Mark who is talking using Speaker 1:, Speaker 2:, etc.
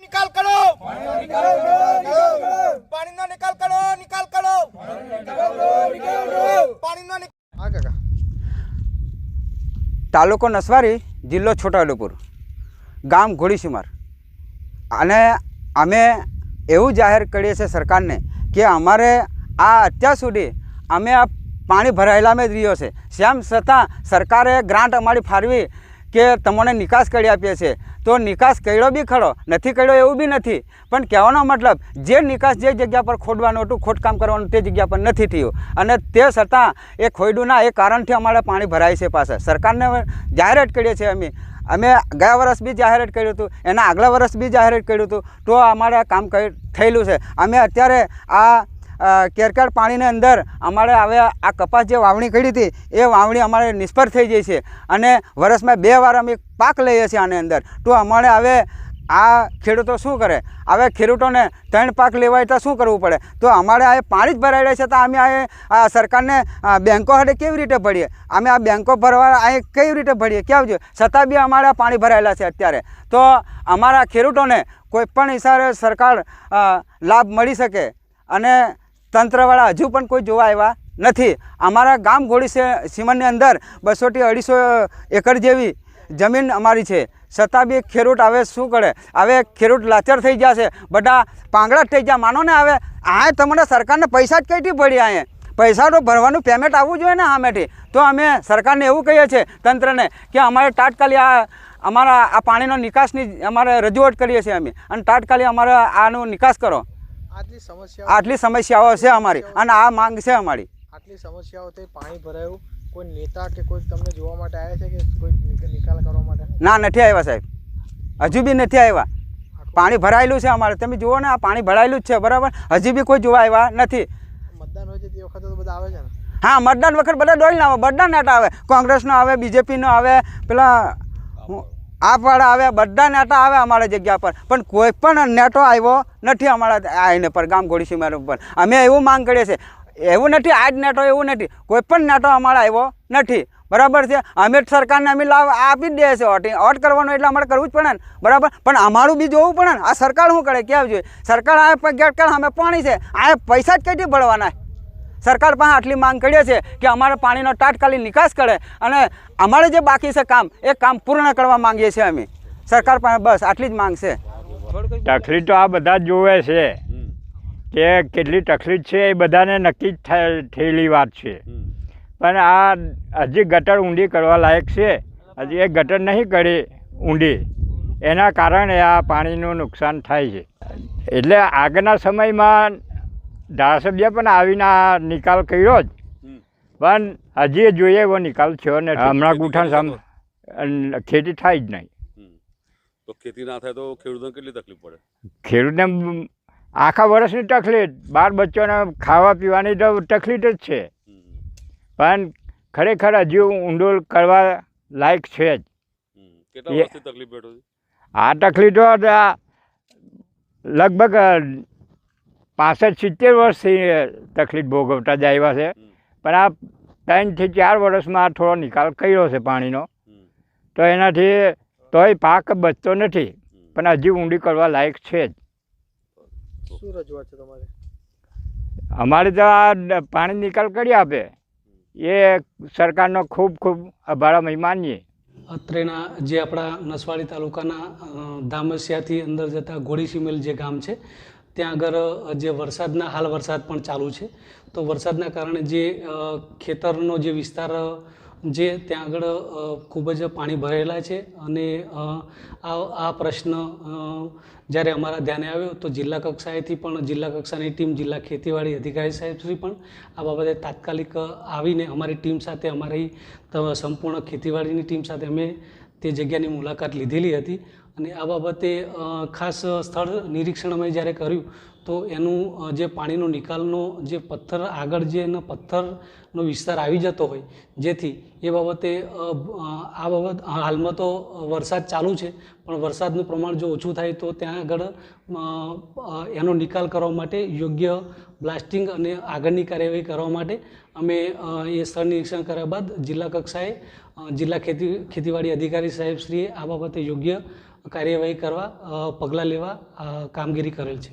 Speaker 1: નિકાલ કરો પાણીનો નિકાલ કરો નિકાલ કરો પાણીનો નિકાલ તાલુકો નસવારી જિલ્લો છોટાઉદેપુર ગામ ઘોડીસુમાર અને અમે એવું જાહેર કરીએ છીએ સરકારને કે અમારે આ અત્યાર સુધી અમે આ પાણી ભરાયેલા જ રહ્યો છે. તેમ છતાં સરકારે ગ્રાન્ટ અમારી ફાળવી કે તમને નિકાસ કરી આપીએ છીએ. તો નિકાસ કર્યો બી ખરો, નથી કર્યો એવું બી નથી. પણ કહેવાનો મતલબ, જે નિકાસ જે જગ્યા પર ખોદવાનું હતું, ખોદકામ કરવાનું તે જગ્યા પર નથી થયું. અને તે છતાં એ ખોયડુંના એ કારણથી અમારે પાણી ભરાય છે પાછા. સરકારને જાહેરાત કરીએ છીએ અમે. અમે ગયા વર્ષ બી જાહેરાત કર્યું હતું, એના આગલા વર્ષ બી જાહેરાત કર્યું હતું. તો અમારે કામ થયેલું છે. અમે અત્યારે આ કેરકેર પાણીની અંદર અમારે હવે આ કપાસ જે વાવણી કરી હતી, એ વાવણી અમારે નિષ્ફળ થઈ જાય છે. અને વર્ષમાં બે વાર અમે પાક લઈએ છીએ આની અંદર. તો અમારે હવે આ ખેડૂતો શું કરે? હવે ખેડૂતોને ત્રણ પાક લેવાય તો શું કરવું પડે? તો અમારે આ પાણી જ ભરાઈ રહ્યા છે તો અમે આ સરકારને બેંકો હાટે કેવી રીતે ભરીએ? અમે આ બેંકો ભરવા અહીં કેવી રીતે ભરીએ? કેવું જોઈએ છતાં બી અમારે આ પાણી ભરાયેલા છે અત્યારે. તો અમારા ખેડૂતોને કોઈ પણ હિસાબે સરકાર લાભ મળી શકે. અને તંત્રવાળા હજુ પણ કોઈ જોવા આવ્યા નથી. અમારા ગામ ઘોડી સીમનની અંદર બસોથી અઢીસો એકર જેવી જમીન અમારી છે. છતાં બી ખેડૂત હવે શું કરે? હવે ખેડૂત લાચાર થઈ ગયા છે. બધા પાંગડા થઈ ગયા. માનો ને હવે, આ તમને સરકારને પૈસા જ કઈથી પડ્યા અહીંયા? પૈસા તો ભરવાનું પેમેન્ટ આવવું જોઈએ ને સામેથી તો અમે સરકારને એવું કહીએ છીએ તંત્રને કે અમારે તાત્કાલિક આ, અમારા આ પાણીનો નિકાસની અમારે રજૂઆત કરીએ છીએ અમે. અને તાત્કાલિક અમારે આનો નિકાસ કરો.
Speaker 2: આટલી સમસ્યાઓ
Speaker 1: આટલી સમસ્યાઓ છે અમારી. અને આ માંગ છે અમારી.
Speaker 2: આટલી સમસ્યાઓથી પાણી ભરાયું. કોઈ નેતા કે કોઈ તમને જોવા માટે આવ્યા છે કે કોઈ નિક- નિકાલ કરવા માટે?
Speaker 1: ના નથી આવ્યા સાહેબ. હજુ બી નથી આવ્યા. પાણી ભરાયેલું છે અમારે. તમે જુઓ ને આ પાણી ભરાયેલું જ છે બરાબર? હજી બી કોઈ જોવા આવ્યા નથી.
Speaker 2: મતદાન હોય છે તે વખતે તો બધા આવે છે ને?
Speaker 1: હા મતદાન વખત બધા ના આવે. બધા નેટ આવે. કોંગ્રેસનો આવે બીજેપીનો આવે. પેલા હું- આપવાળા આવે બધા નેતા આવે અમારા જગ્યા પર. પણ કોઈ પણ નેટો આવ્યો નથી અમારા આઈને પર, ગામ ઘોડી સીમા ઉપર અમે એવું માંગ કરીએ છીએ, એવું નથી આજ નેટો એવું નથી. કોઈ પણ નેતો અમારા આવ્યો નથી. બરાબર છે? અમે જ સરકારને અમે લાભ આપી જ દઈએ છીએ. ઓટ ઓટ કરવાનું એટલે અમારે કરવું જ પડે ને. બરાબર? પણ અમારું બી જોવું પડે ને. આ સરકાર શું કરે? કેવું જોઈએ? સરકાર આ ગેટ કર અમે પાણી છે. આ પૈસા જ કઈથી ભરવાના સરકાર પાસે આટલી માંગ કરીએ છીએ કે અમારે પાણીનો તાત્કાલિક નિકાસ કરે અને અમારે જે બાકી છે કામ, એ કામ પૂર્ણ કરવા માંગીએ છીએ અમે. સરકાર પાસે બસ આટલી જ માંગ છે.
Speaker 3: તકલીફ તો આ બધા જોવે છે. કે કેટલી તકલીફ છે એ બધાને નક્કી જ થયેલી વાત છે. પણ આ હજી ગટર ઊંડી કરવા લાયક છે. હજી એ ગટર નહીં કરી, ઊંડી. એના કારણે આ પાણીનું નુકસાન થાય છે. એટલે આગળના સમયમાં ધારાસભ્ય પણ આવીને આ નિકાલ કર્યો જ. પણ હજી જોઈએ એવો નિકાલ થયો ને હમણાં ગુઠાણ સામ ખેતી થાય જ નહીં.
Speaker 4: તો ખેતી ના થાય તો ખેડૂતોને કેટલી તકલીફ પડે?
Speaker 3: ખેડૂતને આખા વર્ષની તકલીફ. બાર બચ્ચોને ખાવા પીવાની તો તકલીફ જ છે. પણ ખરેખર હજી ઊંડો કરવા લાયક છે જ.
Speaker 4: કેટલા વર્ષથી તકલીફ બેઠો
Speaker 3: આ તકલીફ તો આ લગભગ પાસઠ સિત્તેર વર્ષથી તકલીફ ભોગવતા જ આવ્યા છે. પણ આ ત્રણથી ચાર વર્ષમાં આ થોડો નિકાલ કર્યો છે પાણીનો. તો એનાથી તોય પાક બચતો નથી. પણ હજી ઊંડી કરવા લાયક છે જ.
Speaker 2: શું રજૂઆત છે તમારી?
Speaker 3: અમારે તો આ પાણી નિકાલ કરી આપે. એ સરકારનો ખૂબ ખૂબ આભાર અમે માનીએ.
Speaker 5: અત્રેના જે આપણા નસવાડી તાલુકાના ધામસિયાથી અંદર જતા ઘોડીસીમેલ જે ગામ છે ત્યાં આગળ જે વરસાદના, હાલ વરસાદ પણ ચાલુ છે. તો વરસાદના કારણે જે ખેતરનો જે વિસ્તાર જે ત્યાં આગળ ખૂબ જ પાણી ભરેલા છે અને આ આ પ્રશ્ન જ્યારે અમારા ધ્યાને આવ્યો, તો જિલ્લા કક્ષાએથી પણ, જિલ્લા કક્ષાની ટીમ, જિલ્લા ખેતીવાડી અધિકારી સાહેબશ્રી પણ આ બાબતે તાત્કાલિક આવીને અમારી ટીમ સાથે, અમારી સંપૂર્ણ ખેતીવાડીની ટીમ સાથે અમે તે જગ્યાની મુલાકાત લીધેલી હતી. અને આ બાબતે ખાસ સ્થળ નિરીક્ષણ અમે જ્યારે કર્યું, તો એનું જે પાણીનો નિકાલનો જે પથ્થર આગળ જે એનો પથ્થરનો વિસ્તાર આવી જતો હોય, જેથી એ બાબતે આ બાબત હાલમાં તો વરસાદ ચાલુ છે, પણ વરસાદનું પ્રમાણ જો ઓછું થાય તો ત્યાં આગળ એનો નિકાલ કરવા માટે યોગ્ય બ્લાસ્ટિંગ અને આગળની કાર્યવાહી કરવા માટે અમે એ સ્થળ નિરીક્ષણ કર્યા બાદ જિલ્લા કક્ષાએ જિલ્લા ખેતી, ખેતીવાડી અધિકારી સાહેબશ્રીએ આ બાબતે યોગ્ય કાર્યવાહી કરવા પગલાં લેવા કામગીરી કરેલ છે.